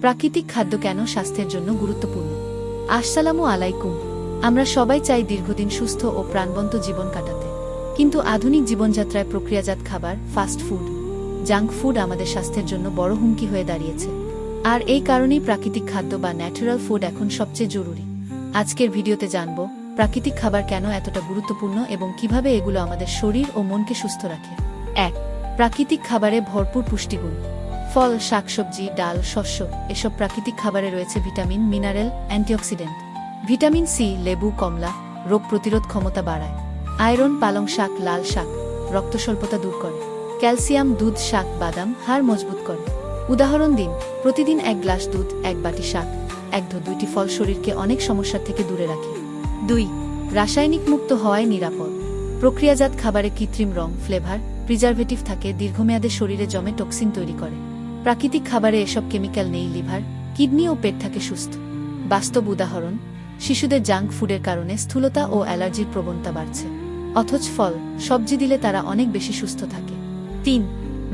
প্রাকৃতিক খাদ্য কেন স্বাস্থ্যের জন্য গুরুত্বপূর্ণ? আসসালামু আলাইকুম। আমরা সবাই চাই দীর্ঘদিন সুস্থ ও প্রাণবন্ত জীবন কাটাতে। কিন্তু আধুনিক জীবনযাত্রায় প্রক্রিয়াজাত খাবার ফাস্ট ফুড জাঙ্ক ফুড আমাদের স্বাস্থ্যের জন্য বড় হুমকি হয়ে দাঁড়িয়েছে। আর এই কারণেই প্রাকৃতিক খাদ্য বা ন্যাচারাল ফুড এখন সবচেয়ে জরুরি। আজকের ভিডিওতে জানব, প্রাকৃতিক খাবার কেন এতটা গুরুত্বপূর্ণ এবং কীভাবে এগুলো আমাদের শরীর ও মনকে সুস্থ রাখে। এক, প্রাকৃতিক খাবারে ভরপুর পুষ্টিগুণ। ফল, শাকসবজি, ডাল, শস্য, এসব প্রাকৃতিক খাবারে রয়েছে vitamin, mineral, antioxidant. Vitamin C, লেবু, কমলা রোগ প্রতিরোধ ক্ষমতা বাড়ায়। আয়রন, পালং শাক, লাল শাক রক্ত স্বল্পতা দূর করে। ক্যালসিয়াম, দুধ, শাক, বাদাম হাড় মজবুত করে। উদাহরণ দিন, প্রতিদিন এক গ্লাস দুধ, এক বাটি শাক, এক ধো দুইটি ফল শরীরকে অনেক সমস্যার থেকে দূরে রাখে। দুই, রাসায়নিক মুক্ত হওয়ায় নিরাপদ। প্রক্রিয়াজাত খাবারে কৃত্রিম রং, ফ্লেভার, প্রিজারভেটিভ থাকে, দীর্ঘমেয়াদে শরীরে জমে টক্সিন তৈরি করে। প্রাকৃতিক খাবারে এসব কেমিক্যাল নেই, লিভার, কিডনি ও পেট থাকে সুস্থ। বাস্তব উদাহরণ, শিশুদের জাঙ্ক ফুডের কারণে স্থূলতা ও অ্যালার্জির প্রবণতা বাড়ছে। অথচ ফল, সবজি দিলে তারা অনেক বেশি সুস্থ থাকে। তিন,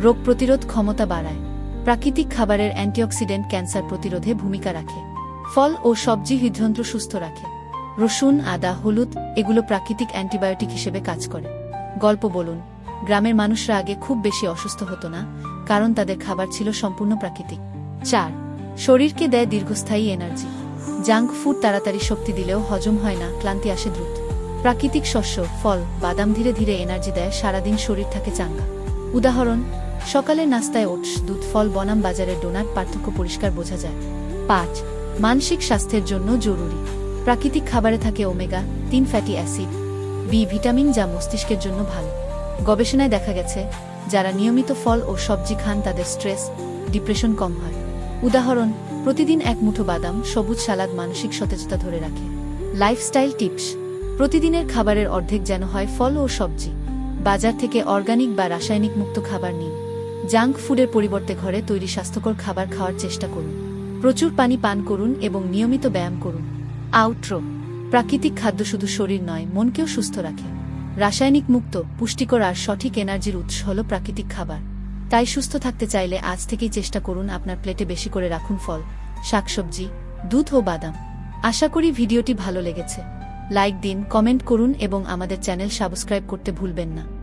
রোগ প্রতিরোধ ক্ষমতা বাড়ায়। প্রাকৃতিক খাবারের অ্যান্টিঅক্সিডেন্ট ক্যান্সার প্রতিরোধে ভূমিকা রাখে। ফল ও সবজি হৃদযন্ত্র সুস্থ রাখে। রসুন, আদা, হলুদ, এগুলো প্রাকৃতিক অ্যান্টিবায়োটিক হিসেবে কাজ করে। গল্প বলুন, গ্রামের মানুষরা আগে খুব বেশি অসুস্থ হতো না? কারণ তাদের খাবার ছিল সম্পূর্ণ প্রাকৃতিক। চার, শরীরকে দেয় দীর্ঘস্থায়ী এনার্জি। জাঙ্ক ফুড তাড়াতাড়ি শক্তি দিলেও হজম হয় না, ক্লান্তি আসে দ্রুত। প্রাকৃতিক শস্য, ফল, বাদাম ধীরে ধীরে এনার্জি দেয়, সারাদিন শরীর থাকে চাঙ্গা। উদাহরণ সকালের নাস্তায় ওটস, দুধ, ফল, বনাম বাজারের ডোনাট পার্থক্য পরিষ্কার বোঝা যায়। পাঁচ, মানসিক স্বাস্থ্যের জন্য জরুরি। প্রাকৃতিক খাবারে থাকে ওমেগা তিন ফ্যাটি অ্যাসিড, বি ভিটামিন যা মস্তিষ্কের জন্য ভালো। গবেষণায় দেখা গেছে যারা নিয়মিত ফল ও সবজি খান তাদের স্ট্রেস, ডিপ্রেশন কম হয়। উদাহরণ, প্রতিদিন এক মুঠো বাদাম, সবুজ সালাদ মানসিক সতেজতা ধরে রাখে। লাইফস্টাইল টিপস, প্রতিদিনের খাবারের অর্ধেক যেন হয় ফল ও সবজি। বাজার থেকে অর্গানিক বা রাসায়নিক মুক্ত খাবার নিন। জাঙ্ক ফুডের পরিবর্তে ঘরে তৈরি স্বাস্থ্যকর খাবার খাওয়ার চেষ্টা করুন। প্রচুর পানি পান করুন এবং নিয়মিত ব্যায়াম করুন। আউট্রো, প্রাকৃতিক খাদ্য শুধু শরীর নয়, মনকেও সুস্থ রাখে। রাসায়নিক মুক্ত, পুষ্টিকর আর সঠিক এনার্জির উৎস হল প্রাকৃতিক খাবার। তাই সুস্থ থাকতে চাইলে আজ থেকেই চেষ্টা করুন আপনার প্লেটে বেশি করে রাখুন ফল, শাকসবজি, দুধ ও বাদাম। আশা করি ভিডিওটি ভালো লেগেছে। লাইক দিন, কমেন্ট করুন এবং আমাদের চ্যানেল সাবস্ক্রাইব করতে ভুলবেন না।